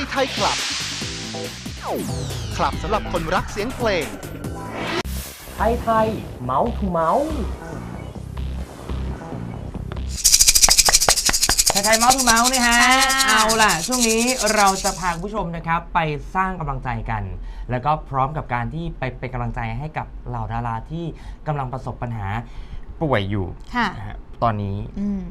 ยไทยคลับ คลับสำหรับคนรักเสียงเพลง ไทยไทยเมาส์ทูเมาส์ไทยไทยเมาส์ทูเมาส์นะฮะ ค่ะเอาล่ะ ช่วงนี้เราจะพาคุณผู้ชมนะครับ ไปสร้างกำลังใจกัน แล้วก็พร้อมกับการที่ไปเป็นกำลังใจให้กับเหล่าดาราที่กำลังประสบปัญหาป่วยอยู่ค่ะ นะฮะตอนนี้ อืม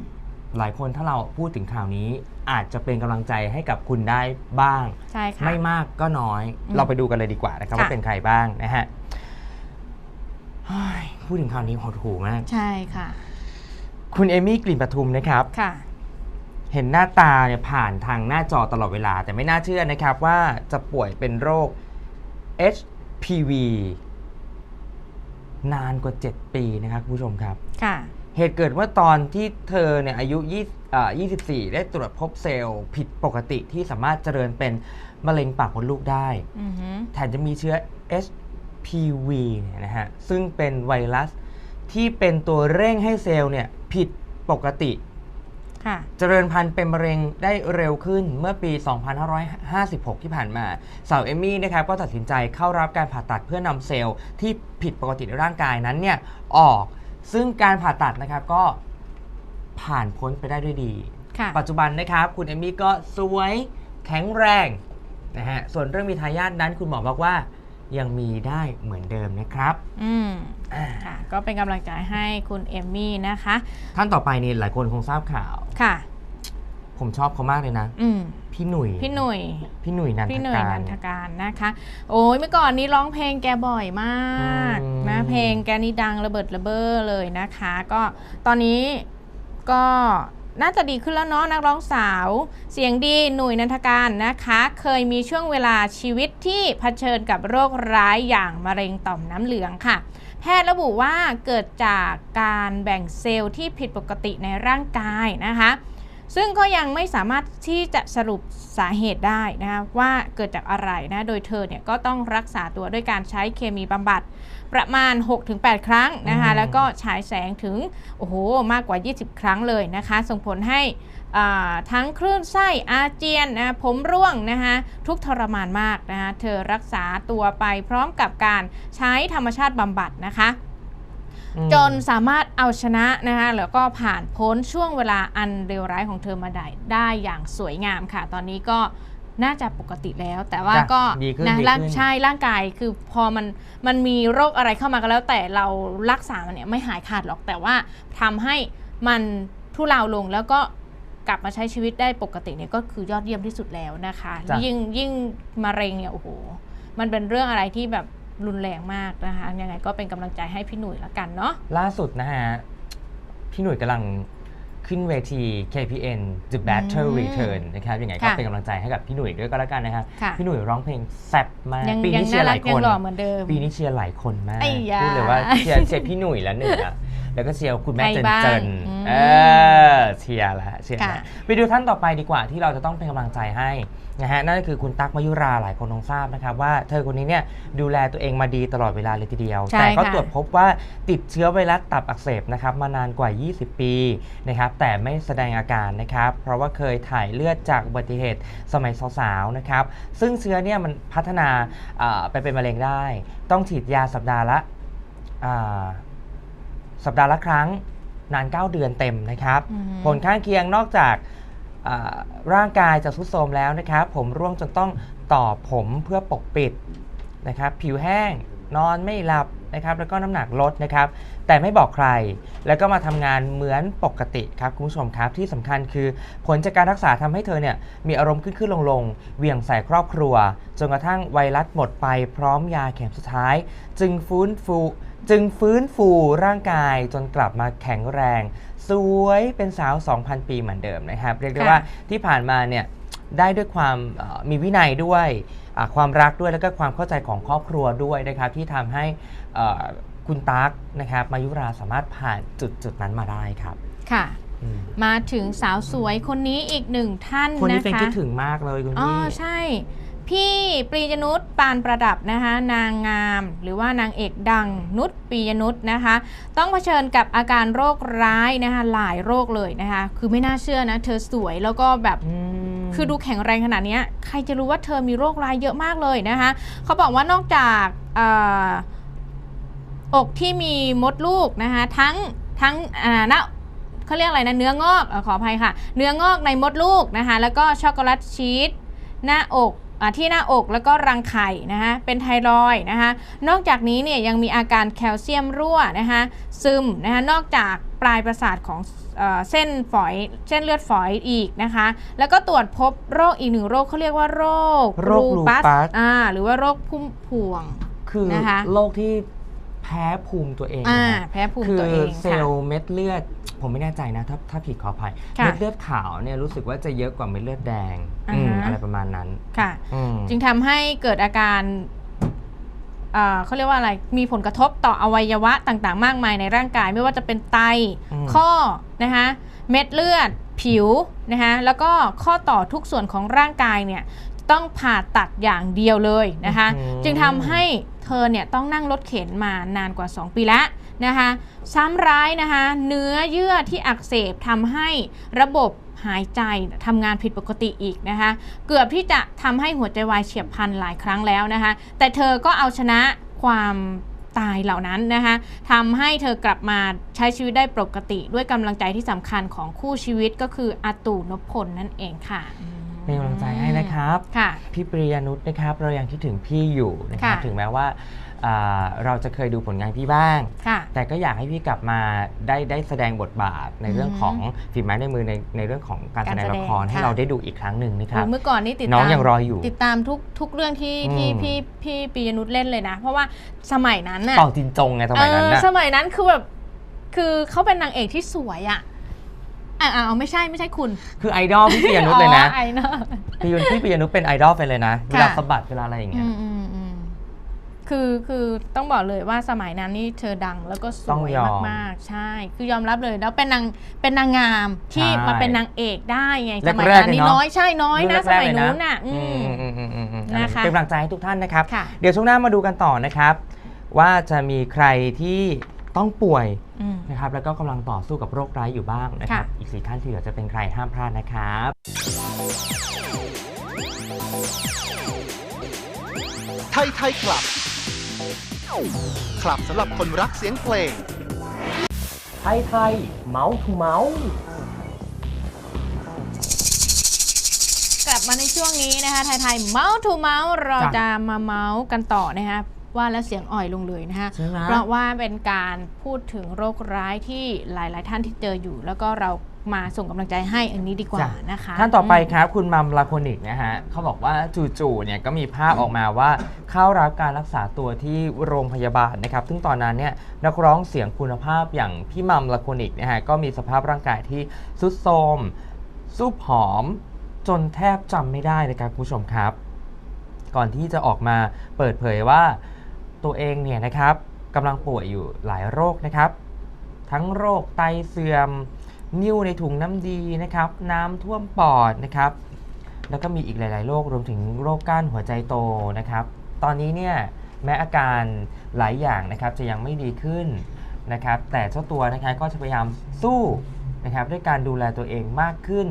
หลายคนถ้าเราพูดถึงข่าวนี้ อาจจะเป็นกำลังใจให้กับคุณได้บ้าง ใช่ค่ะ ไม่มากก็น้อย อืมเราไปดูกันเลยดีกว่านะครับ ค่ะ ว่าเป็นใครบ้างนะฮะเฮ้ยพูดถึงข่าวนี้หดหูมาก ใช่ค่ะ คุณเอมี่กลิ่นปทุมนะครับ ค่ะ เห็นหน้าตาเนี่ยผ่านทางหน้าจอตลอดเวลา แต่ไม่น่าเชื่อนะครับว่าจะป่วยเป็นโรค HPV นานกว่า 7 ปีนะครับคุณผู้ชมครับ ค่ะ เหตุเกิดว่าตอนที่เธอเนี่ยอายุ20อ่า24 ได้ตรวจพบเซลล์ผิดปกติที่สามารถเจริญเป็นมะเร็งปากมดลูกได้ อือหือแถมจะมีเชื้อ HPV เนี่ยนะฮะ ซึ่งเป็นไวรัสที่เป็นตัวเร่งให้เซลล์เนี่ยผิดปกติ ค่ะ เจริญพันธุ์เป็นมะเร็งได้เร็วขึ้นเมื่อปี 2556 ที่ผ่านมา สาวเอมมี่นะครับก็ตัดสินใจเข้ารับการผ่าตัดเพื่อนำเซลล์ที่ผิดปกติในร่างกายนั้นเนี่ยออก ซึ่งการผ่าตัดนะครับก็ผ่านพ้นไปได้ด้วยดี ค่ะ ปัจจุบันนะครับ คุณเอมมี่ก็สวยแข็งแรงนะฮะส่วนเรื่องมีทายาทนั้นคุณหมอบอกว่ายังมีได้เหมือนเดิมนะครับอืมอ่าค่ะ ก็เป็นกำลังใจให้คุณเอมมี่นะคะ ท่านต่อไปนี่หลายคนคงทราบข่าว ค่ะ ผมชอบเขามากเลยนะ อืม พี่หนุ่ย พี่หนุ่ย พี่หนุ่ยนันทพี่หนุ่ยการ นันทการนะคะ โอ้ยเมื่อก่อนนี้ร้องเพลงแกบ่อยมากอืม นะเพลงแกนี่ดังระเบิดระเบ้อเลยนะคะ ก็ตอนนี้ก็น่าจะดีขึ้นแล้วเนาะนักร้องสาว เสียงดีหนุ่ยนันทการนะคะ เคยมีช่วงเวลาชีวิตที่เผชิญกับโรคร้ายอย่างมะเร็งต่อมน้ำเหลืองค่ะ แพทย์ระบุว่าเกิดจากการแบ่งเซลล์ที่ผิดปกติในร่างกายนะคะ ซึ่งก็ยังไม่สามารถที่จะสรุปสาเหตุได้นะคะว่าเกิดจากอะไรนะโดยเธอเนี่ยก็ต้องรักษาตัวด้วยการใช้เคมีบำบัดประมาณ 6-8 ครั้งนะคะอืมแล้วก็ฉายแสงถึงโอ้โหมากกว่า 20 ครั้งเลยนะคะส่งผลให้อ่าทั้งคลื่นไส้อาเจียนนะผมร่วงนะคะทุกข์ทรมานมากนะคะเธอรักษาตัวไปพร้อมกับการใช้ธรรมชาติบำบัดนะคะอืม จนสามารถเอาชนะนะคะแล้วก็ผ่านพ้นช่วงเวลาอันเลวร้ายของเธอมาได้ได้อย่างสวยงามค่ะ ตอนนี้ก็น่าจะปกติแล้ว แต่ว่าจ้ะก็ดีขึ้นนะดีร่างขึ้น ใช่ร่างกายคือพอมันมันมีโรคอะไรเข้ามาก็แล้ว แต่เรารักษามันเนี่ยไม่หายขาดหรอกแต่ว่าทำให้มันทุเลาลงแล้วก็กลับมาใช้ชีวิตได้ปกติเนี่ยก็คือยอดเยี่ยมที่สุดแล้วนะคะ จ้ะ ยิ่งยิ่งมะเร็งเนี่ยโอ้โหมันเป็นเรื่องอะไรที่แบบ รุนแรงมากนะคะยังไงก็เป็นกำลังใจให้พี่หนุ่ยละกันเนาะล่าสุดนะฮะ พี่หนุ่ยกำลังขึ้นเวที KPN The Battle อืม Return นะครับยังไงก็ค่ะเป็นกำลังใจให้กับพี่หนุ่ยด้วยก็แล้วกันนะครับค่ะ พี่หนุ่ยร้องเพลงแซ่บมากยังปียังนี้เชียน่าร์หรัลากยยัคงน หล่อเหมือนเดิม ปีนี้เชียร์หลายคนมากไอ้ยา พูดเลยว่าเชียร์เชียร์พี่หนุ่ยแล้วหนึ่งอะ แล้วก็เชียร์คุณแม่ใครเจนบ้างเจนอืมเออเชียร์ละเชียร์ละค่ะไปดูท่านต่อไปดีกว่าที่เราจะต้องเป็นกำลังใจให้นะฮะนั่นก็คือคุณตั๊กมายุราหลายคนคงทราบนะครับว่าเธอคนนี้เนี่ยดูแลตัวเองมาดีตลอดเวลาเลยทีเดียวใช่แต่ก็ค่ะตรวจพบว่าติดเชื้อไวรัสตับอักเสบนะครับมานานกว่า 20 ปีนะครับแต่ไม่แสดงอาการนะครับเพราะว่าเคยถ่ายเลือดจากอุบัติเหตุสมัยสาวๆนะครับซึ่งเชื้อเนี่ยมันพัฒนาอ่าไปเป็นมะเร็งได้ ต้องฉีดยาสัปดาห์ละอ่า สัปดาห์ละครั้งนาน 9 เดือนเต็มนะครับ อือฮึ ผลข้างเคียงนอกจากอ่าร่างกายจะทรุดโทรมแล้วนะครับ ผมร่วงจนต้องต่อผมเพื่อปกปิดนะครับ ผิวแห้งนอนไม่หลับนะครับ แล้วก็น้ำหนักลดนะครับ แต่ไม่บอกใคร แล้วก็มาทำงานเหมือนปกติครับคุณผู้ชมครับที่สำคัญคือผลจากการรักษาทำให้เธอเนี่ยมีอารมณ์ขึ้นขึ้นลงลงๆเหวี่ยงใส่ครอบครัว จนกระทั่งไวรัสหมดไปพร้อมยาเข็มสุดท้าย จึงฟื้นฟู จึงฟื้นฟูร่างกายจนกลับมาแข็งแรง สวยเป็นสาว 2,000 ปีเหมือนเดิมนะครับ เรียกได้ค่ะว่าที่ผ่านมาเนี่ยได้ด้วยความเอ่อมีวินัยด้วยอ่าความรักด้วยแล้วก็ความเข้าใจของครอบครัวด้วยนะครับ ที่ทำให้เอ่อคุณตั๊กนะครับมายุราสามารถผ่านจุดจุดๆนั้นมาได้ครับค่ะอืมมาถึงสาวสวยคนนี้อีกหนึ่งท่านคนนี้นะเป็นคะคิดถึงมากเลยคุณอ๋อพี่ใช่ พี่พี่ปรียนุชปานประดับนะคะนางงาม หรือว่านางเอกดังนุชปรียนุชนะคะ ต้องเผชิญกับอาการโรคร้ายนะคะหลายโรคเลยนะคะ คือไม่น่าเชื่อนะ เธอสวยแล้วก็แบบอืมคือดูแข็งแรงขนาดเนี้ยใครจะรู้ว่าเธอมีโรคร้ายเยอะมากเลยนะคะเขาบอกว่านอกจากอาอกที่มีมดลูกนะคะทั้งทั้งอ่าหน้าเขาเรียกอะไรนะเนื้องอกเออขออภัยค่ะ เนื้องอกในมดลูกนะคะแล้วก็ช็อกโกแลตชีสหน้าอกอา ที่หน้าอกแล้วก็รังไข่นะคะเป็นไทรอยด์นะคะนอกจากนี้เนี่ยยังมีอาการแคลเซียมรั่วนะคะซึมนะคะนอกจากปลายประสาทของเอ่อเส้นฝอยเส้นเลือดฝอยอีกนะคะ แล้วก็ตรวจพบโรคอีกหนึ่งโรคเขาเรียกว่าโรคโรค lupus อ่าหรือว่าโรคพุ่มพวงคือนะคะโรคที่แพ้ภูมิตัวเองอ่านะฮะแพ้ภูมิคือตัวเองเซค่ะลล์เม็ดเลือด ผมไม่แน่ใจนะ ถ้าถ้าผิดขออภัยค่ะเม็ดเลือดขาวเนี่ยรู้สึกว่าจะเยอะกว่าเม็ดเลือดแดงอ่าฮะอืมอะไรประมาณนั้นค่ะ อืม จึงทำให้เกิดอาการเอ่อเขาเรียกว่าอะไร มีผลกระทบต่ออวัยวะต่างๆ มากมายในร่างกาย ไม่ว่าจะเป็นไต อืม ข้อ นะคะ เม็ดเลือด ผิว นะคะ แล้วก็ข้อต่อทุกส่วนของร่างกายเนี่ย ต้องผ่าตัดอย่างเดียวเลยนะคะ อืมจึงทำให้ เธอเนี่ยต้องนั่งรถเข็นมานานกว่า 2 ปีแล้วนะคะซ้ำร้ายนะคะเนื้อเยื่อที่อักเสบทำให้ระบบหายใจทำงานผิดปกติอีกนะคะ เกือบที่จะทำให้หัวใจวายเฉียบพลันหลายครั้งแล้วนะคะ แต่เธอก็เอาชนะความตายเหล่านั้นนะคะทำให้เธอกลับมาใช้ชีวิตได้ปกติ ด้วยกำลังใจที่สำคัญของคู่ชีวิตก็คืออาตูนพพลนั่นเองค่ะ เป็นกำลังใจให้นะครับค่ะ พี่ปริยานุชนะครับเรายังคิดถึงพี่อยู่นะครับค่ะถึงแม้ว่าอ่าเราจะเคยดูผลงานพี่บ้าง ค่ะ แต่ก็อยากให้พี่กลับมาได้ได้แสดงบทบาทในเรื่องอืมของฝีไม้ในมือในในเรื่องของการแสดงการแสดงละครให้ค่ะ เราได้ดูอีกครั้งหนึ่งนะครับโอ้เมื่อก่อนนี่ติดน้องตามยังรออยู่ ติดตามทุกทุกเรื่องที่อืมที่พี่พี่ปียนุชเล่นเลยนะ เพราะว่าสมัยนั้นน่ะเป่าจินจงไงสมัยนั้นเออนะสมัยนั้นคือแบบคือเขาเป็นนางเอกที่สวยอะ อะอะเอาไม่ใช่ไม่ใช่คุณ คือไอดอลพี่ปริยานุชเลยนะอ๋อไอ้เนอะพี่ยุนพี่ปริยานุชเป็นไอดอลไปเลยนะเวลาค่ะสะบัดเวลาอะไรอย่างเงี้อืยมอืมอืมคือคือต้องบอกเลยว่าสมัยนั้นนี่เธอดังแล้วก็สต้องวยยอมมากๆ ใช่ คือยอมรับเลยแล้วเป็นนางเป็นนางงามที่ใช่มาเป็นนางเอกได้ไงแรสกๆมัยนั้นเลยนี่เนอะ น้อยใช่น้อยนะรุ่สแรกๆมัยเลยนู้นน่ะ อือืมมอืมอืมอืมอืมนะคะ เป็นกำลังใจให้ทุกท่านนะครับ ค่ะ เดี๋ยวช่วงหน้ามาดูกันต่อนะครับ ว่าจะมีใครที่ ต้องป่วยอืมนะครับแล้วก็กำลังต่อสู้กับโรคร้ายอยู่บ้างนะครับค่ะอีกสี่ท่านที่เหลือจะเป็นใครห้ามพลาดนะครับไทยไทยคลับ คลับสำหรับคนรักเสียงเพลง ไทยไทยเมาส์ทูเมาส์กลับมาในช่วงนี้นะคะไทยไทยเมาส์ทูเมาส์เราจ้ะจะมาเมาส์กันต่อนะคะ ว่าแล้วเสียงอ่อยลงเลยนะคะใช่ไหมเพราะว่าเป็นการพูดถึงโรคร้ายที่หลาย ๆ ท่านที่เจออยู่ แล้วก็เรามาส่งกำลังใจให้อันนี้ดีกว่าจ้ะนะคะ ท่านต่อไปครับคุณมัมลาโคนิกนะฮะเขาบอกว่าจู่ๆเนี่ยก็มีภาพออกมาว่าเข้ารับการรักษาตัวที่โรงพยาบาลนะครับ ซึ่งตอนนั้นเนี่ยนักร้องเสียงคุณภาพอย่างพี่มัมลาโคนิกนะฮะก็มีสภาพร่างกายที่สุดโทรมซูบผอม จนแทบจำไม่ได้เลยครับคุณผู้ชมครับ ก่อนที่จะออกมาเปิดเผยว่า ตัวเองเนี่ยนะครับกำลังป่วยอยู่หลายโรคนะครับ ทั้งโรคไตเสื่อม นิ่วในถุงน้ำดีนะครับ น้ำท่วมปอดนะครับ แล้วก็มีอีกหลาย ๆ โรครวมถึงโรคก้านหัวใจโตนะครับ ตอนนี้เนี่ยแม้อาการหลายอย่างนะครับจะยังไม่ดีขึ้นนะครับ แต่เจ้าตัวนะครับก็จะพยายามสู้นะครับด้วยการดูแลตัวเองมากขึ้น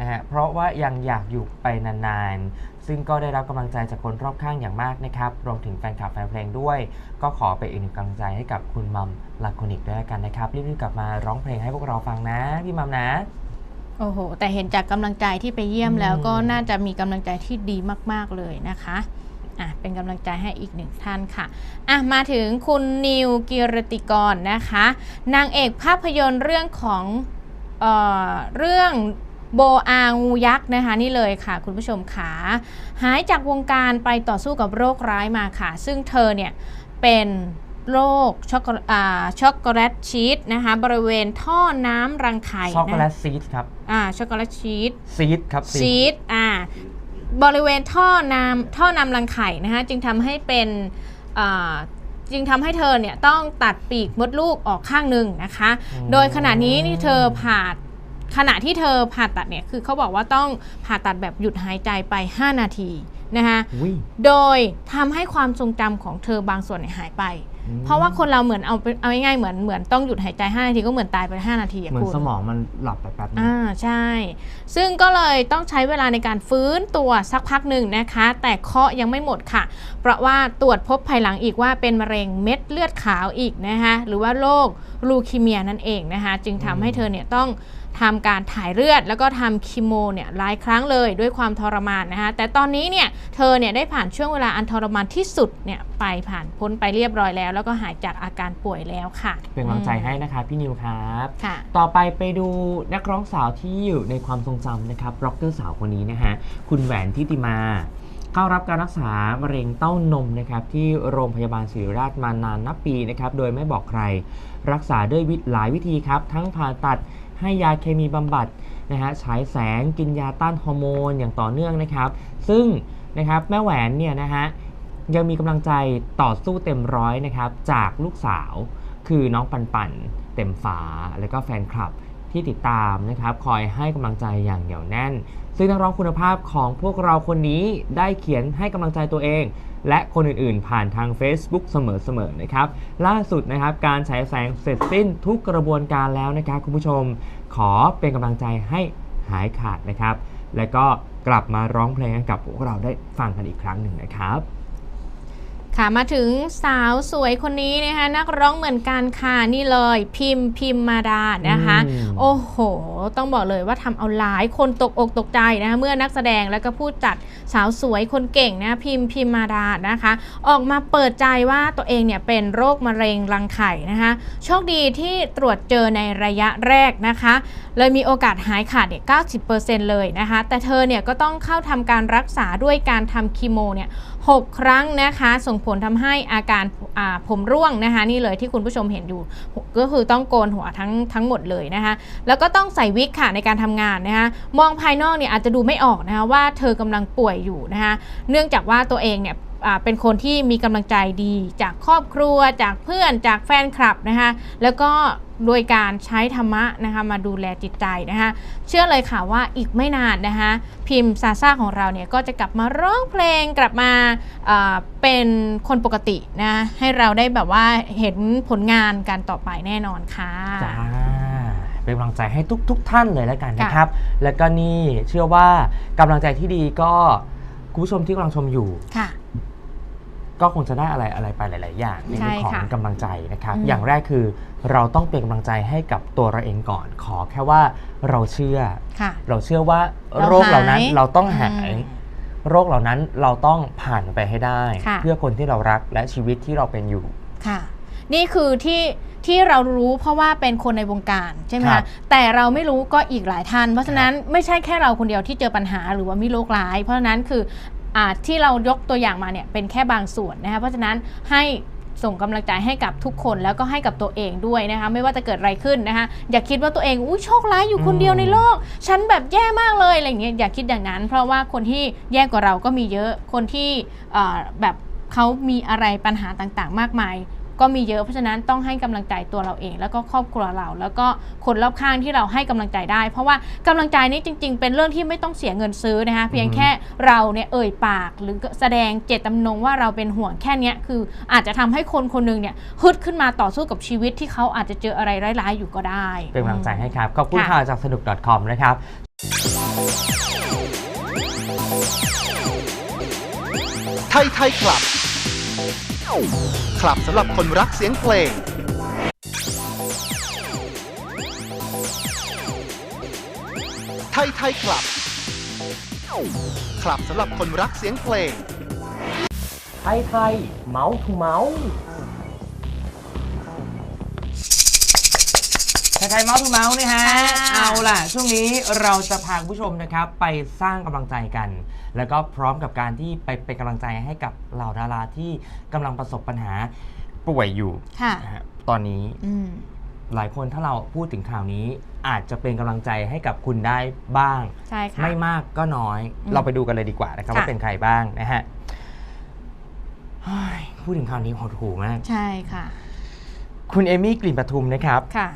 นะฮะเพราะว่ายังอยากอยู่ไปนานๆ ซึ่งก็ได้รับกำลังใจจากคนรอบข้างอย่างมากนะครับ รวมถึงแฟนคลับแฟนเพลงด้วย ก็ขอไปนอีกหนึ่งกำลังใจให้กับคุณมัมลาโคนิกด้วยละกันนะครับ รีบๆกลับมาร้องเพลงให้พวกเราฟังนะ พี่มัมนะโอ้โห แต่เห็นจากกำลังใจที่ไปเยี่ยมอืมแล้วก็น่าจะมีกำลังใจที่ดีมาก ๆ เลยนะคะ อะ เป็นกำลังใจให้อีกหนึ่งท่านค่ะ อะ มาถึงคุณนิวกิรติกรนะคะ นางเอกภาพยนตร์เรื่องของ เออเรื่อง โบอางูยักษ์นะคะนี่เลยค่ะ คุณผู้ชมขาหายจากวงการไปต่อสู้กับโรคร้ายมาค่ะ ซึ่งเธอเนี่ยเป็นโรคช็อกโกอ่าช็อกโกแลตชีสนะคะบริเวณท่อน้ำรังไข่ช็อกโกแลนะตซีดครับอ่าช็อกโกแลตชีสซีดครับชีสอ่าบริเวณท่อน้ำท่อน้ำรังไข่นะคะจึงทำให้เป็นอ่าจึงทำให้เธอเนี่ยต้องตัดปีกมดลูกออกข้างหนึ่งนะคะ โดยขณะนี้นี่เธอผ่า ขณะที่เธอผ่าตัดเนี่ยคือเขาบอกว่าต้องผ่าตัดแบบหยุดหายใจไป 5 นาทีนะคะอุ้ยโดยทำให้ความทรงจำของเธอบางส่วนเนี่ยหายไปอืมเพราะว่าคนเราเหมือนเอาเป็นเอาง่ายๆเหมือนเหมือนต้องหยุดหายใจ 5 นาทีก็เหมือนตายไป 5 นาทีอะเหมือนคุณสมองมันหลับไปแป๊บนึงอ่าใช่ ซึ่งก็เลยต้องใช้เวลาในการฟื้นตัวสักพักหนึ่งนะคะ แต่เคราะห์ยังไม่หมดค่ะ เพราะว่าตรวจพบภายหลังอีกว่าเป็นมะเร็งเม็ดเลือดขาวอีกนะคะหรือว่าโรคลูคีเมียนั่นเองนะคะจึงทำให้เธอเนี่ยต้อง ทำการถ่ายเลือด แล้วก็ทำคีโมเนี่ยหลายครั้งเลยด้วยความทรมานนะคะแต่ตอนนี้เนี่ยเธอเนี่ยได้ผ่านช่วงเวลาอันทรมานที่สุดเนี่ยไปผ่านพ้นไปเรียบร้อยแล้ว แล้วก็หายจากอาการป่วยแล้วค่ะ เป็นกำลังใจให้นะคะพี่นิวครับค่ะ ต่อไปไปดูนักร้องสาวที่อยู่ในความทรงจำนะครับร็อกเกอร์สาวคนนี้นะฮะคุณแหวนทิติมาเข้ารับการรักษามะเร็งเต้านมนะครับที่โรงพยาบาลศิริราชมานานนับปีนะครับโดยไม่บอกใคร รักษาด้วยวิหลายวิธีครับ ทั้งผ่าตัด ให้ยาเคมีบำบัดนะฮะฉายแสงกินยาต้านฮอร์โมนอย่างต่อเนื่องนะครับ ซึ่งนะครับแม่แหวนเนี่ยนะฮะยังมีกำลังใจต่อสู้เต็มร้อยนะครับจากลูกสาวคือน้องปันปันเต็มฟ้าและก็แฟนคลับ ที่ติดตามนะครับคอยให้กำลังใจอย่างเหนียวแน่น ซึ่งนักร้องคุณภาพของพวกเราคนนี้ได้เขียนให้กำลังใจตัวเอง และคนอื่นๆ ผ่านทาง Facebook เสมอๆนะครับล่าสุดนะครับการฉายแสงเสร็จสิ้นทุกกระบวนการแล้วนะครับคุณผู้ชม ขอเป็นกำลังใจให้หายขาดนะครับ และก็กลับมาร้องเพลงกับพวกเราได้ฟังกันอีกครั้งหนึ่งนะครับ ค่ะมาถึงสาวสวยคนนี้นะคะนักร้องเหมือนกันค่ะนี่เลยพิมพ์พิมมาดานะคะอืมโอ้โห ต้องบอกเลยว่าทำเอาหลายคนตกอกตกใจนะคะเมื่อนักแสดงแล้วก็ผู้จัดสาวสวยคนเก่งนะพิมพ์พิมมาดานะคะ ออกมาเปิดใจว่าตัวเองเนี่ยเป็นโรคมะเร็งรังไข่นะคะโชคดีที่ตรวจเจอในระยะแรกนะคะ เลยมีโอกาสหายขาดเนี่ย90%เลยนะคะ แต่เธอเนี่ยก็ต้องเข้าทำการรักษาด้วยการทำคีโมเนี่ย 6 ครั้งนะคะ ส่งผลทำให้อาการาผมร่วงนะคะ นี่เลยที่คุณผู้ชมเห็นอยู่ ก็คือต้องโกนหัวทั้งทั้งหมดเลยนะคะ แล้วก็ต้องใส่วิกค่ะในการทำงานนะคะ มองภายนอกเนี่ยอาจจะดูไม่ออกนะคะว่าเธอกำลังป่วยอยู่นะคะ เนื่องจากว่าตัวเองเนี่ย เป็นคนที่มีกำลังใจดีจากครอบครัว จากเพื่อนจากแฟนคลับนะคะแล้วก็โดยการใช้ธรรมะนะคะมาดูแลจิตใจนะคะเชื่อเลยค่ะว่าอีกไม่นานนะคะพิมพ์ซาซ่าของเราเนี่ยก็จะกลับมาร้องเพลงกลับมาเอ่อเป็นคนปกตินะให้เราได้แบบว่าเห็นผลงานกันต่อไปแน่นอนค่ะจ้าเป็นกำลังใจให้ทุกทุกท่านเลยแล้วกันค่ะนะครับ แล้วก็นี่เชื่อว่ากำลังใจที่ดีก็คุณผู้ชมที่กำลังชมอยู่ค่ะ ก็คงจะได้อะไรอะไรไปหลาย ๆ อย่างในใช่เรื่องของค่ะกำลังใจนะครับอืมอย่างแรกคือเราต้องเป็นกำลังใจให้กับตัวเราเองก่อน ขอแค่ว่าเราเชื่อค่ะเราเชื่อว่าเราโรคเหล่านั้นหายเราต้องหายอืมโรคเหล่านั้นเราต้องผ่านไปให้ได้ค่ะเพื่อคนที่เรารักและชีวิตที่เราเป็นอยู่ค่ะ นี่คือที่ที่เรารู้เพราะว่าเป็นคนในวงการใช่ไหมครัคะบแต่เราไม่รู้ก็อีกหลายท่าน เพราะฉะนั้นไม่ใช่แค่เราคนเดียวที่เจอปัญหาหรือว่ามีโรคร้าย เพราะฉะนั้นคืออา ที่เรายกตัวอย่างมาเนี่ยเป็นแค่บางส่วนนะคะเพราะฉะนั้นให้ส่งกำลังใจให้กับทุกคนแล้วก็ให้กับตัวเองด้วยนะคะไม่ว่าจะเกิดอะไรขึ้นนะคะอย่าคิดว่าตัวเองอุ้ยโชคร้ายอยู่คนเดียวในโลก ฉันแบบแย่มากเลยอะไรอย่างเงี้ยอย่าคิดอย่างนั้น เพราะว่าคนที่แย่กว่าเราก็มีเยอะคนที่แบบเขามีอะไรปัญหาต่างๆ มากมาย ก็มีเยอะเพราะฉะนั้นต้องให้กำลังใจตัวเราเอง แล้วก็ครอบครัวเรา แล้วก็คนรอบข้างที่เราให้กำลังใจได้ เพราะว่ากำลังใจนี้จริง ๆ เป็นเรื่องที่ไม่ต้องเสียเงินซื้อนะคะเพียงแค่เราเนี่ยเอ่ยปาก หรือแสดงเจตจำนงว่าเราเป็นห่วงแค่เนี้ยคืออาจจะทำให้คนคนหนึงเนี่ยฮึดขึ้นมาต่อสู้กับชีวิตที่เขาอาจจะเจออะไรร้ายๆอยู่ก็ได้ เป็นกำลังใจให้ครับขอบคุณค่ะข่าวจากสนุก .com นะครับไทยไทยคลับ คลับสำหรับคนรักเสียงเพลง ไทยไทยคลับ คลับสำหรับคนรักเสียงเพลง ไทยไทยเมาส์ทูเมาส์ไทยไทยเมาส์ทูเมาส์นะฮะ ค่ะ เอาล่ะ ช่วงนี้เราจะพาคุณผู้ชมนะครับ ไปสร้างกำลังใจกัน แล้วก็พร้อมกับการที่ไปเป็นกำลังใจให้กับเหล่าดาราที่กำลังประสบปัญหาป่วยอยู่ค่ะ นะฮะตอนนี้อืม หลายคนถ้าเราพูดถึงข่าวนี้ อาจจะเป็นกำลังใจให้กับคุณได้บ้าง ใช่ค่ะ ไม่มากก็น้อย อืมเราไปดูกันเลยดีกว่านะครับค่ะ ว่าเป็นใครบ้างนะฮะเฮ้ยพูดถึงข่าวนี้หดหูมาก ใช่ค่ะ คุณเอมี่กลิ่นปทุมนะครับ ค่ะ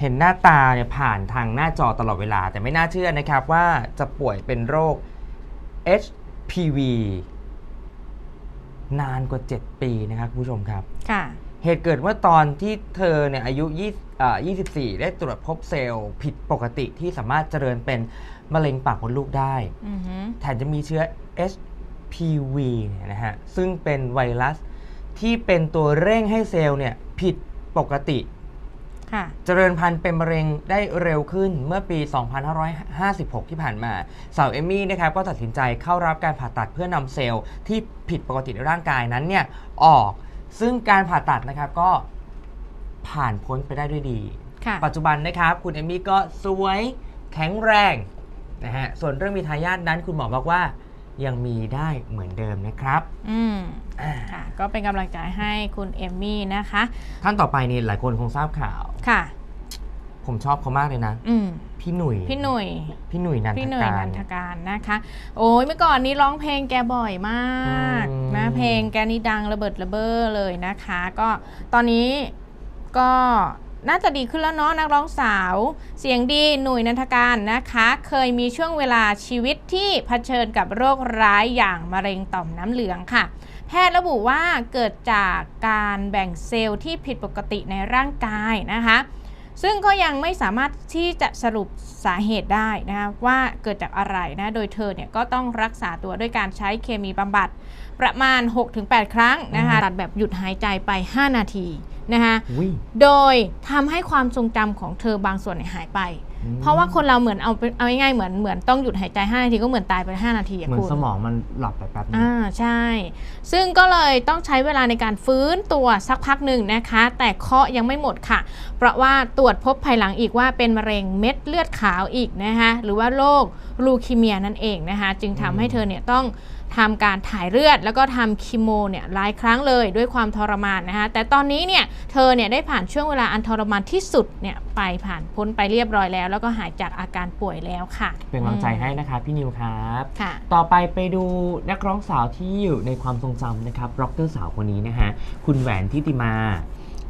เห็นหน้าตาเนี่ยผ่านทางหน้าจอตลอดเวลา แต่ไม่น่าเชื่อนะครับว่าจะป่วยเป็นโรค PV นานกว่า 7 ปีนะครับคุณผู้ชมครับ ค่ะ เหตุเกิดว่าตอนที่เธอเนี่ยอายุ20อ่า24 ได้ตรวจพบเซลล์ผิดปกติที่สามารถเจริญเป็นมะเร็งปากมดลูกได้ อือหือแถมจะมีเชื้อ HPV เนี่ยนะฮะ ซึ่งเป็นไวรัสที่เป็นตัวเร่งให้เซลล์เนี่ยผิดปกติ ค่ะ เจริญพันธุ์เป็นมะเร็งได้เร็วขึ้นเมื่อปี 2556 ที่ผ่านมาสาวเอมมี่นะครับก็ตัดสินใจเข้ารับการผ่าตัดเพื่อนำเซลล์ที่ผิดปกติในร่างกายนั้นเนี่ยออก ซึ่งการผ่าตัดนะครับก็ผ่านพ้นไปได้ด้วยดี ค่ะ ปัจจุบันนะครับคุณเอมมี่ก็สวยแข็งแรงนะฮะส่วนเรื่องมีทายาทนั้นคุณหมอบอกว่า ยังมีได้เหมือนเดิมนะครับ อืมอ่าค่ะก็เป็นกำลังใจให้คุณเอมมี่นะคะ ท่านต่อไปนี่หลายคนคงทราบข่าว ค่ะ ผมชอบเขามากเลยนะ อืมพี่หนุ่ย พี่หนุ่ย พี่หนุ่ยนันทพี่หนุ่ยการนันทการนะคะ โอ้ยเมื่อก่อนนี้ร้องเพลงแกบ่อยมากอืมนะเพลงแกนี่ดังระเบิดระเบ้อเลยนะคะ ก็ตอนนี้ก็ น่าจะดีขึ้นแล้วเนาะนักร้องสาว เสียงดีหนุ่ยนันทการนะคะ เคยมีช่วงเวลาชีวิตที่เผชิญกับโรคร้ายอย่างมะเร็งต่อมน้ำเหลืองค่ะ แพทย์ระบุว่าเกิดจากการแบ่งเซลล์ที่ผิดปกติในร่างกายนะคะ ซึ่งก็ยังไม่สามารถที่จะสรุปสาเหตุได้นะคะว่าเกิดจากอะไรนะโดยเธอเนี่ยก็ต้องรักษาตัวด้วยการใช้เคมีบำบัดประมาณ 6-8 ครั้งนะคะตัดแบบหยุดหายใจไป 5 นาที นะคะอุ้ยโดยทำให้ความทรงจำของเธอบางส่วนเนี่ยหายไปอืมเพราะว่าคนเราเหมือนเอาเอาง่ายๆเหมือนเหมือนต้องหยุดหายใจ 5 นาทีก็เหมือนตายไป 5 นาทีอะเหมือนคุณสมองมันหลับไปแป๊บนึงอ่าใช่ ซึ่งก็เลยต้องใช้เวลาในการฟื้นตัวสักพักหนึ่งนะคะ แต่เคราะห์ยังไม่หมดค่ะ เพราะว่าตรวจพบภายหลังอีกว่าเป็นมะเร็งเม็ดเลือดขาวอีกนะคะหรือว่าโรคลูคีเมียนั่นเองนะคะจึงทำให้เธอเนี่ยต้อง ทำการถ่ายเลือด แล้วก็ทำคีโมเนี่ยหลายครั้งเลยด้วยความทรมานนะคะแต่ตอนนี้เนี่ยเธอเนี่ยได้ผ่านช่วงเวลาอันทรมานที่สุดเนี่ยไปผ่านพ้นไปเรียบร้อยแล้ว แล้วก็หายจากอาการป่วยแล้วค่ะ เป็นกำลังใจให้นะคะพี่นิวครับค่ะ ต่อไปไปดูนักร้องสาวที่อยู่ในความทรงจำนะครับร็อกเกอร์สาวคนนี้นะฮะคุณแหวนทิติมา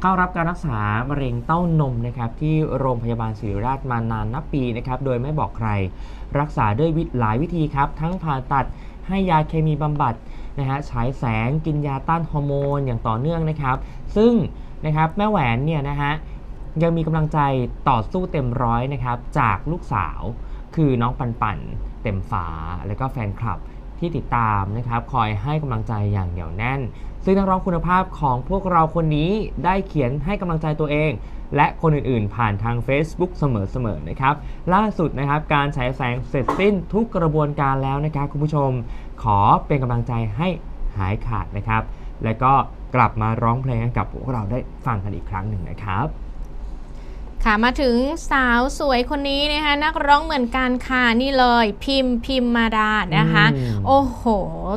เข้ารับการรักษามะเร็งเต้านมนะครับที่โรงพยาบาลศิริราชมานานนับปีนะครับโดยไม่บอกใคร รักษาด้วยวิหลายวิธีครับ ทั้งผ่าตัด ให้ยาเคมีบำบัดนะฮะฉายแสงกินยาต้านฮอร์โมนอย่างต่อเนื่องนะครับ ซึ่งนะครับแม่แหวนเนี่ยนะฮะยังมีกำลังใจต่อสู้เต็มร้อยนะครับจากลูกสาวคือน้องปันปันเต็มฟ้าแล้วก็แฟนคลับที่ติดตามนะครับคอยให้กำลังใจอย่างเหนียวแน่น ซึ่งนักร้องคุณภาพของพวกเราคนนี้ได้เขียนให้กำลังใจตัวเอง และคนอื่นๆ ผ่านทาง Facebook เสมอๆนะครับ ล่าสุดนะครับการฉายแสงเสร็จสิ้นทุกกระบวนการแล้วนะครับคุณผู้ชม ขอเป็นกำลังใจให้หายขาดนะครับ และก็กลับมาร้องเพลงกับพวกเราได้ฟังกันอีกครั้งหนึ่งนะครับ ค่ะมาถึงสาวสวยคนนี้นะคะนักร้องเหมือนกันค่ะนี่เลยพิมพ์พิมมาดานะคะอืมโอ้โห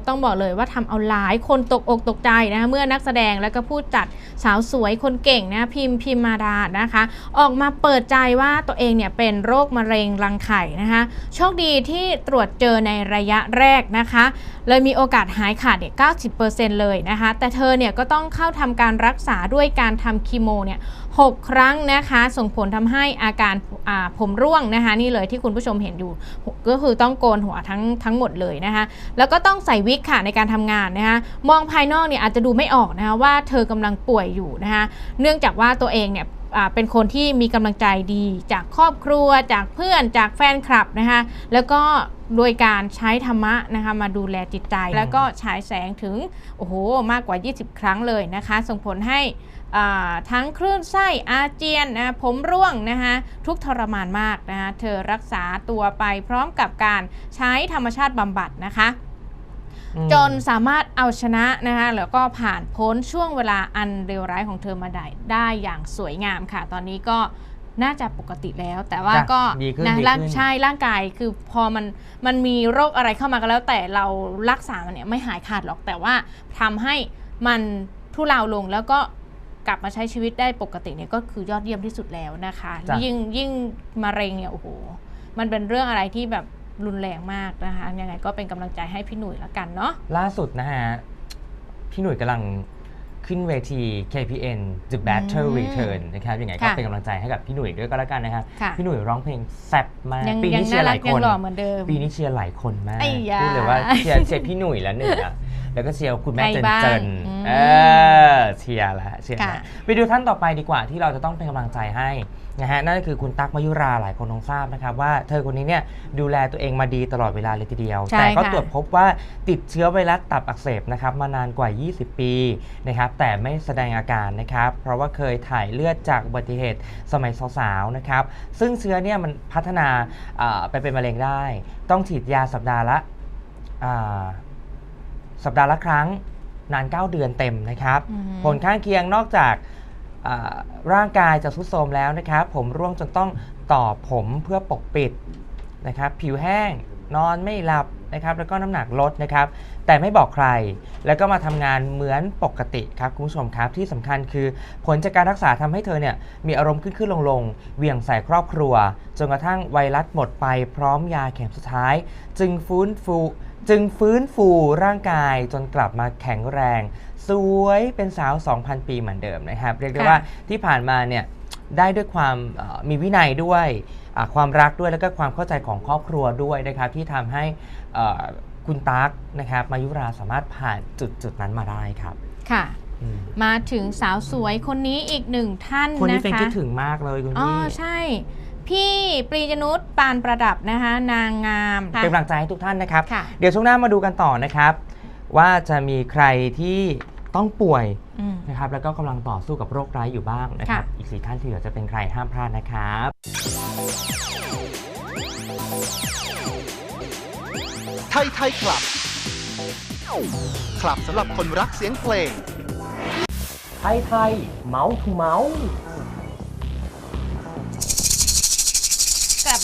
ต้องบอกเลยว่าทำเอาหลายคนตกอกตกใจนะคะเมื่อนักแสดงแล้วก็ผู้จัดสาวสวยคนเก่งนะพิมพ์พิมมาดานะคะ ออกมาเปิดใจว่าตัวเองเนี่ยเป็นโรคมะเร็งรังไข่นะคะโชคดีที่ตรวจเจอในระยะแรกนะคะ เลยมีโอกาสหายขาดเนี่ย90%เลยนะคะ แต่เธอเนี่ยก็ต้องเข้าทำการรักษาด้วยการทำคีโมเนี่ย 6 ครั้งนะคะ ส่งผลทำให้อาการาผมร่วงนะคะ นี่เลยที่คุณผู้ชมเห็นอยู่ ก็คือต้องโกนหัวทั้งทั้งหมดเลยนะคะ แล้วก็ต้องใส่วิกค่ะในการทำงานนะคะมองภายนอกเนี่ยอาจจะดูไม่ออกนะคะว่าเธอกำลังป่วยอยู่นะคะเนื่องจากว่าตัวเองเนี่ย เป็นคนที่มีกำลังใจดีจากครอบครัว จากเพื่อนจากแฟนคลับนะคะแล้วก็โดยการใช้ธรรมะนะคะมาดูแลจิตใจ แล้วก็ฉายแสงถึงโอ้โหมากกว่า 20 ครั้งเลยนะคะ ส่งผลให้อ่าทั้งคลื่นไส้อาเจียนนะผมร่วงนะคะทุกข์ทรมานมากนะคะเธอรักษาตัวไปพร้อมกับการใช้ธรรมชาติบำบัดนะคะ จนสามารถเอาชนะนะคะแล้วก็ผ่านพ้นช่วงเวลาอันเลวร้ายของเธอมาได้ได้อย่างสวยงามค่ะ ตอนนี้ก็น่าจะปกติแล้ว แต่ว่าจ้ะก็ดีขึ้นนะดีขึ้นร่างใช่ร่างกายคือพอมันมันมีโรคอะไรเข้ามาก็แล้ว แต่เรารักษามันเนี่ยไม่หายขาดหรอกแต่ว่าทำให้มันทุเลาลงแล้วก็กลับมาใช้ชีวิตได้ปกติเนี่ยก็คือยอดเยี่ยมที่สุดแล้วนะคะจ้ะยิ่งยิ่งมะเร็งเนี่ยโอ้โหมันเป็นเรื่องอะไรที่แบบ รุนแรงมากนะคะยังไงก็เป็นกำลังใจให้พี่หนุ่ยละกันเนาะล่าสุดนะฮะ พี่หนุ่ยกำลังขึ้นเวที KPN The Battle อืม Return นะครับยังไงก็ค่ะเป็นกำลังใจให้กับพี่หนุ่ยด้วยก็แล้วกันนะครับค่ะพี่หนุ่ยร้องเพลงแซ่บมากยังปียังนี้เชียน่าร์หรัลากยยัคงนหล่อเหมือนเดิมปีนี้เชียร์หลายคนมากไอ้ยาพูดเลยว่าเชียร์เชียร์พี่หนุ่ยแล้วหนึ่งอะ แล้วก็เชียร์คุณแม่ใครเจนบ้างเจนอืมเออเชียร์แล้วเชียร์ค่ะแล้วไปดูท่านต่อไปดีกว่าที่เราจะต้องเป็นกำลังใจให้นะฮะนั่นก็คือคุณตั๊กมายุราหลายคนคงทราบนะครับว่าเธอคนนี้เนี่ยดูแลตัวเองมาดีตลอดเวลาเลยทีเดียวใช่แต่ก็ค่ะตรวจพบว่าติดเชื้อไวรัสตับอักเสบนะครับมานานกว่า 20 ปีนะครับแต่ไม่แสดงอาการนะครับเพราะว่าเคยถ่ายเลือดจากอุบัติเหตุสมัยสาวๆนะครับซึ่งเชื้อเนี่ยมันพัฒนาอ่าไปเป็นมะเร็งได้ ต้องฉีดยาสัปดาห์ละอ่า สัปดาห์ละครั้งนาน 9 เดือนเต็มนะครับอืมผลข้างเคียงนอกจากอ่าร่างกายจะทรุดโทรมแล้วนะครับ ผมร่วงจนต้องต่อผมเพื่อปกปิดนะครับ ผิวแห้งนอนไม่หลับนะครับ แล้วก็น้ำหนักลดนะครับ แต่ไม่บอกใคร แล้วก็มาทำงานเหมือนปกติครับคุณผู้ชมครับ ที่สำคัญคือผลจากการรักษาทำให้เธอเนี่ยมีอารมณ์ขึ้นขึ้นลงลงๆเหวี่ยงใส่ครอบครัว จนกระทั่งไวรัสหมดไปพร้อมยาเข็มสุดท้าย จึงฟื้นฟู จึงฟื้นฟูร่างกายจนกลับมาแข็งแรง สวยเป็นสาว 2,000 ปีเหมือนเดิมนะครับ เรียกได้ค่ะว่าที่ผ่านมาเนี่ยได้ด้วยความเอ่อมีวินัยด้วยอ่าความรักด้วยแล้วก็ความเข้าใจของครอบครัวด้วยนะครับ ที่ทำให้เอ่อคุณตั๊กนะครับ มายุราสามารถผ่านจุดจุดๆนั้นมาได้ครับค่ะอืมมาถึงสาวสวยคนนี้อีกหนึ่งท่านคนนี้นะเป็นคะคิดถึงมากเลยคุณอ๋อพี่ใช่ พี่ปรีจนุชปานประดับนะคะ นางงามค่ะ เป็นกำลังใจให้ทุกท่านนะครับ ค่ะ เดี๋ยวช่วงหน้ามาดูกันต่อนะครับ ว่าจะมีใครที่ต้องป่วยอืม นะครับ แล้วก็กำลังต่อสู้กับโรคร้ายอยู่บ้างนะครับ ค่ะ อีกสี่ท่านที่เหลือจะเป็นใครห้ามพลาดนะครับ ไทยไทยคลับ คลับสำหรับคนรักเสียงเพลง ไทยไทยเมาส์ทูเมาส์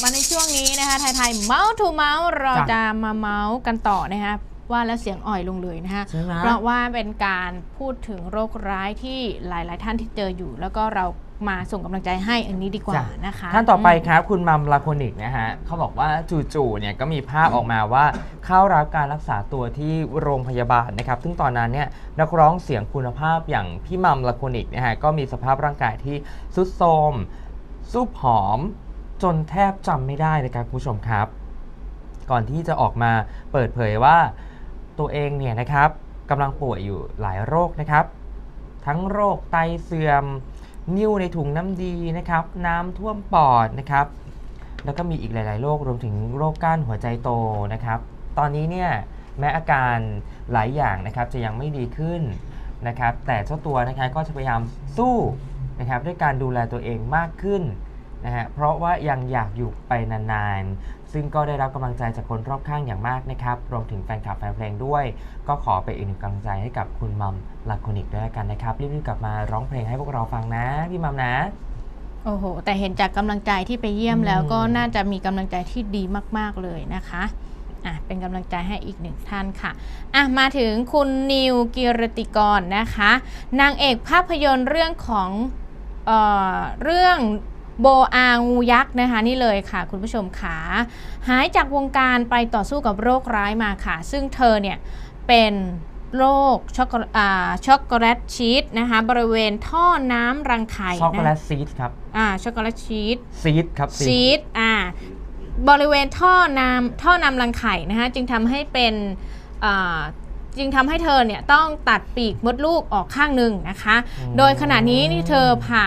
มาในช่วงนี้นะคะไทยไทยเมาส์ทูเมาส์เราจะมาเมาส์กันต่อนะคะว่าแล้วเสียงอ่อยลงเลยนะคะใช่ไหมเพราะว่าเป็นการพูดถึงโรคร้ายที่หลาย ๆ ท่านที่เจออยู่ แล้วก็เรามาส่งกำลังใจให้อันนี้ดีกว่าจ้ะนะคะ ท่านต่อไปครับคุณมัมลาโคนิกนะฮะเขาบอกว่าจู่ๆเนี่ยก็มีภาพออกมาว่าเข้ารับการรักษาตัวที่โรงพยาบาลนะครับ ซึ่งตอนนั้นเนี่ยนักร้องเสียงคุณภาพอย่างพี่มัมลาโคนิกนะฮะก็มีสภาพร่างกายที่ทรุดโทรมสูบผอม จนแทบจำไม่ได้นะครับคุณผู้ชมครับ ก่อนที่จะออกมาเปิดเผยว่าตัวเองเนี่ยนะครับกำลังป่วยอยู่หลายโรคนะครับ ทั้งโรคไตเสื่อม นิ่วในถุงน้ำดีนะครับ น้ำท่วมปอดนะครับ แล้วก็มีอีกหลาย ๆ โรครวมถึงโรคก้านหัวใจโตนะครับ ตอนนี้เนี่ยแม้อาการหลายอย่างนะครับจะยังไม่ดีขึ้นนะครับ แต่เจ้าตัวนะครับก็จะพยายามสู้นะครับด้วยการดูแลตัวเองมากขึ้น นะฮะเพราะว่ายังอยากอยู่ไปนานๆ ซึ่งก็ได้รับกำลังใจจากคนรอบข้างอย่างมากนะครับ รวมถึงแฟนคลับแฟนเพลงด้วย ก็ขอเป็นอีกหนึ่งกำลังใจให้กับคุณมัมลาโคนิกด้วยละกันนะครับ รีบๆกลับมาร้องเพลงให้พวกเราฟังนะพี่มัมนะโอ้โห แต่เห็นจากกำลังใจที่ไปเยี่ยมอืมแล้วก็น่าจะมีกำลังใจที่ดีมาก ๆ เลยนะคะอะเป็นกำลังใจให้อีกหนึ่งท่านค่ะอะ มาถึงคุณนิวกิรติกรนะคะ นางเอกภาพยนตร์เรื่องของเอ่อเรื่อง โบอางูยักษ์นะคะนี่เลยค่ะ คุณผู้ชมขาหายจากวงการไปต่อสู้กับโรคร้ายมาค่ะ ซึ่งเธอเนี่ยเป็นโรคช็อกโกอ่าช็อกโกแลตชีสนะคะบริเวณท่อน้ำรังไข่ช็อกโกแลนะตซีดครับอ่าช็อกโกแลตชีสซีดครับชีสอ่าบริเวณท่อน้ำท่อนำรังไข่นะคะจึงทำให้เป็นอ่าจึงทำให้เธอเนี่ยต้องตัดปีกมดลูกออกข้างหนึ่งนะคะ โดยขณะนี้นี่เธอผ่า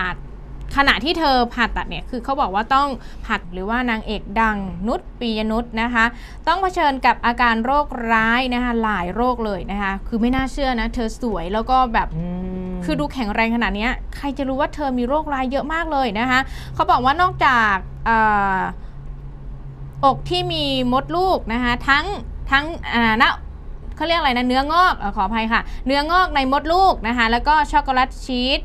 ขณะที่เธอผ่าตัดเนี่ยคือเขาบอกว่าต้องผัดหรือว่านางเอกดังนุชปียนุชนะคะ ต้องเผชิญกับอาการโรคร้ายนะคะหลายโรคเลยนะคะ คือไม่น่าเชื่อนะเธอสวยแล้วก็แบบอืมคือดูแข็งแรงขนาดเนี้ยใครจะรู้ว่าเธอมีโรคร้ายเยอะมากเลยนะคะเขาบอกว่านอกจากเอ่ออกที่มีมดลูกนะคะทั้งทั้งอ่าหน้าเขาเรียกอะไรนะเนื้องอกเอ่อขออภัยค่ะ เนื้องอกในมดลูกนะคะแล้วก็ช็อกโกแลตชีส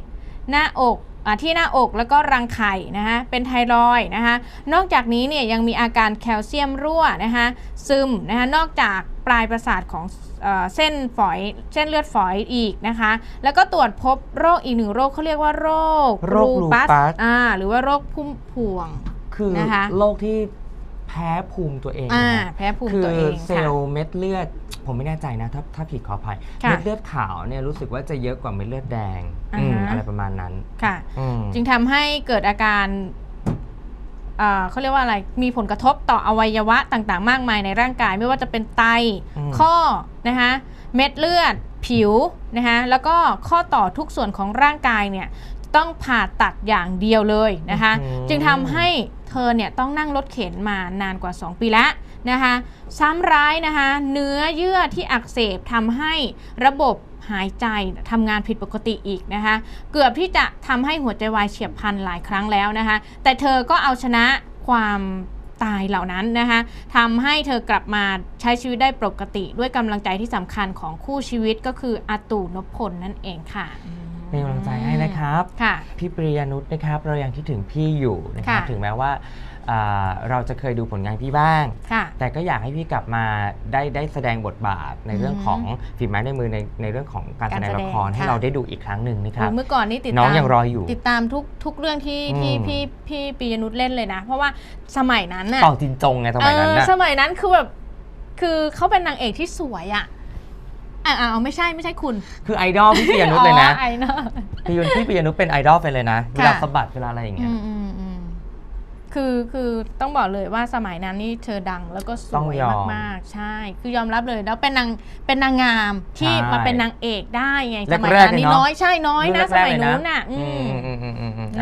หน้าอกอา ที่หน้าอกแล้วก็รังไข่นะคะเป็นไทรอยด์นะคะนอกจากนี้เนี่ยยังมีอาการแคลเซียมรั่วนะคะซึมนะคะนอกจากปลายประสาทของเอ่อเส้นฝอยเส้นเลือดฝอยอีกนะคะ แล้วก็ตรวจพบโรคอีกหนึ่งโรคเขาเรียกว่าโรคโรคลูปัสอ่าหรือว่าโรคพุ่มพวงคือนะคะโรคที่แพ้ภูมิตัวเองอ่านะฮะแพ้ภูมิคือตัวเองเซค่ะลล์เม็ดเลือด ผมไม่แน่ใจนะถ้าถ้าผิดขออภัยค่ะเม็ดเลือดขาวเนี่ยรู้สึกว่าจะเยอะกว่าเม็ดเลือดแดงอ่าอืมฮะอะไรประมาณนั้นค่ะ อืม จึงทำให้เกิดอาการอ่าเขาเรียกว่าอะไร มีผลกระทบต่ออวัยวะต่างๆ มากมายในร่างกาย ไม่ว่าจะเป็นไต อืม ข้อ นะคะ เม็ดเลือด ผิว นะคะ แล้วก็ข้อต่อทุกส่วนของร่างกายเนี่ย ต้องผ่าตัดอย่างเดียวเลยนะคะ อืมจึงทำให้เธอเนี่ยต้องนั่งรถเข็นมานานกว่า 2 ปีแล้ว นะคะซ้ำร้ายนะคะเนื้อเยื่อที่อักเสบทำให้ระบบหายใจทำงานผิดปกติอีกนะคะ เกือบที่จะทำให้หัวใจวายเฉียบพลันหลายครั้งแล้วนะคะ แต่เธอก็เอาชนะความตายเหล่านั้นนะคะทำให้เธอกลับมาใช้ชีวิตได้ปกติ ด้วยกำลังใจที่สำคัญของคู่ชีวิตก็คืออาตูนพพลนั่นเองค่ะ เป็นกำลังใจให้นะครับค่ะ พี่ปริยานุชนะครับ เรายังคิดถึงพี่อยู่นะครับค่ะ ถึงแม้ว่าอ่าเราจะเคยดูผลงานพี่บ้าง ค่ะ แต่ก็อยากให้พี่กลับมาได้ได้แสดงบทบาทในเรื่องอืมของฝีไม้ในมือในในเรื่องของการการแสดงแสดงละครให้ค่ะ เราได้ดูอีกครั้งหนึ่งนะคโอ้รับ ยเมื่อก่อนนี่ติดน้องตามยังรออยู่ ติดตามทุกทุกเรื่องที่อืม ที่พี่พี่ปียนุชเล่นเลยนะ เพราะว่าสมัยนั้นน่ะเป่าจินจงไงสมัยนั้นเออนะสมัยนั้นคือแบบคือเขาเป็นนางเอกที่สวยอะ อะอะเอาไม่ใช่ไม่ใช่คุณคือไอดอลพี่ปริยานุชเลยนะอ๋อไอ้เนอะพี่ยุนพี่ปริยานุชเป็นไอดอลไปเลยนะเวลาค่ะสะบัดเวลาอะไรอย่างเงี้อืยมอืมอืมคือคือต้องบอกเลยว่าสมัยนั้นนี่เธอดังแล้วก็สต้องวยยอมมากๆ ใช่ คือยอมรับเลยแล้วเป็นนางเป็นนางงามที่ใช่มาเป็นนางเอกได้ไงแรสกๆมัยนั้นนี่เลยเนอะ น้อยใช่น้อยนะรุ่นสแรกๆมัยเลยนะนู้นน่ะอือืม ม